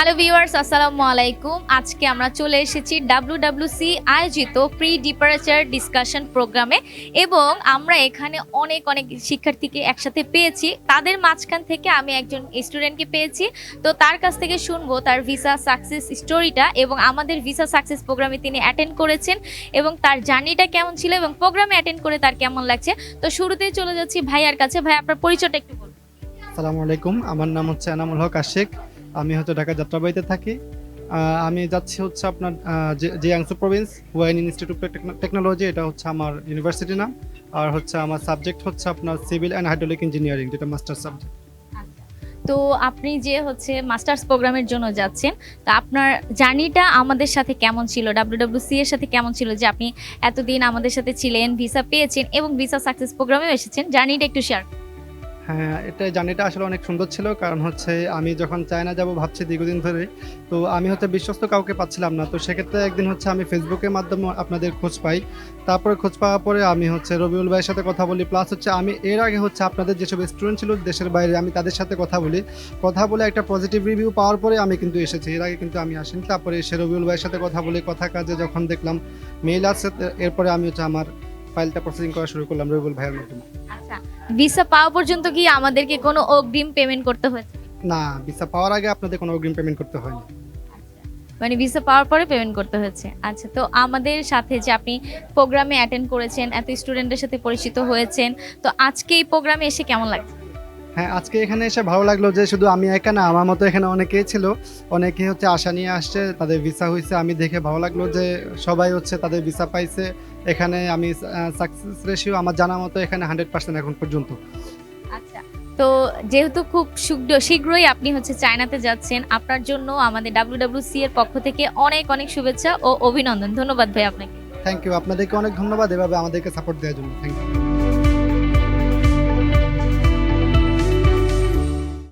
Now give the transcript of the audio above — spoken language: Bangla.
হ্যালো ভিউয়ার্স আসসালামু আলাইকুম আজকে আমরা চলে এসেছি ডাব্লিউডাব্লিউসি আয়োজিত প্রি ডিপারেচার ডিসকাশন প্রোগ্রামে এবং আমরা এখানে অনেক অনেক শিক্ষার্থীকে একসাথে পেয়েছি। তাদের মাঝখান থেকে আমি একজন স্টুডেন্টকে পেয়েছি। তো তার কাছ থেকে শুনব তার ভিসা সাকসেস স্টোরিটা এবং আমাদের ভিসা সাকসেস প্রোগ্রামে তিনি অ্যাটেন্ড করেছেন এবং তার জার্নিটা কেমন ছিল এবং প্রোগ্রামে অ্যাটেন্ড করে তার কেমন লাগছে। তো শুরুতেই চলে যাচ্ছি ভাইয়ার কাছে। ভাই আপনার পরিচয়টা একটু বলুন। আসসালামু আলাইকুম। আমার নাম হচ্ছে এনামুল হক আশিক। আমি হচ্ছে ঢাকা যাত্রাবাড়িতে থাকি। আমি যাচ্ছি হচ্ছে আপনার যে, Jiangsu province Huaiyin institute of technology এটা হচ্ছে আমার ইউনিভার্সিটি নাম। আর হচ্ছে আমার সাবজেক্ট হচ্ছে আপনার সিভিল অ্যান্ড হাইড্রোলিক ইঞ্জিনিয়ারিং যেটা মাস্টার সাবজেক্ট তো আপনি যে হচ্ছে মাস্টার্স প্রোগ্রামের জন্য যাচ্ছেন, তো আপনার জার্নিটা আমাদের সাথে কেমন ছিল? ডাব্লিউডাব্লিউসি এর সাথে কেমন ছিল যে আপনি এতদিন আমাদের সাথে ছিলেন ভিসা পেয়েছেন এবং ভিসা সাকসেস প্রোগ্রামেও এসেছেন? জার্নিটা একটু শেয়ার হ্যাঁ এটা জার্নিটা আসলে অনেক সুন্দর ছিল। কারণ হচ্ছে আমি যখন চায়না যাব ভাবছি দীর্ঘদিন ধরে, তো আমি হচ্ছে বিশ্বস্ত কাউকে পাচ্ছিলাম না। তো সেক্ষেত্রে একদিন হচ্ছে আমি ফেসবুকের মাধ্যমে আপনাদের খোঁজ পাই। তারপরে খোঁজ পাওয়ার পরে আমি হচ্ছে রবিউল ভাইয়ের সাথে কথা বলি। প্লাস হচ্ছে আমি এর আগে হচ্ছে আপনাদের যেসব স্টুডেন্ট ছিল দেশের বাইরে, আমি তাদের সাথে কথা বলি। কথা বলে একটা পজিটিভ রিভিউ পাওয়ার পরে আমি কিন্তু এসেছি। এর আগে কিন্তু আমি আসিনি। তারপরে এসে রবিউল ভাইয়ের সাথে কথা বলি, কথা কাজে যখন দেখলাম মেইল আছে এরপরে আমি হচ্ছে আমার ফাইলটা প্রসেসিং করা শুরু করলাম রবিউল ভাইয়ের মাধ্যমে। ভিসা পাওয়া পর্যন্ত কি আমাদেরকে কোনো অগ্রিম পেমেন্ট করতে হয়েছে? না ভিসা পাওয়ার আগে আপনাদের কোনো অগ্রিম পেমেন্ট করতে হয় না মানে ভিসা পাওয়ার পরে পেমেন্ট করতে হয়েছে। আচ্ছা তো আমাদের সাথে যে আপনি প্রোগ্রামে অ্যাটেন্ড করেছেন এত স্টুডেন্টের সাথে পরিচিত হয়েছেন তো আজকে এই প্রোগ্রামে এসে কেমন লাগছে? হ্যাঁ আজকে এখানে এসে ভালো লাগল যে শুধু আমি একা না আমার মতো এখানে অনেকেই ছিল। অনেকে হচ্ছে আশা নিয়ে আসছে তাদের ভিসা হয়েছে আমি দেখে ভালো লাগল যে সবাই হচ্ছে তাদের ভিসা পাইছে। এখানে আমি সাকসেস রেশিও আমার জানা মতো এখানে হান্ড্রেড পার্সেন্ট এখন পর্যন্ত। আচ্ছা তো যেহেতু খুব শীঘ্র শীঘ্রই আপনি হচ্ছে চায়নাতে যাচ্ছেন আপনার জন্য আমাদের ডাব্লিউডাব্লিউসি এর পক্ষ থেকে অনেক অনেক শুভেচ্ছা ও অভিনন্দন। ধন্যবাদ ভাই আপনাকে। থ্যাংক ইউ আপনাদেরকে অনেক ধন্যবাদ এভাবে আমাদেরকে সাপোর্ট দেওয়ার জন্য। Thank you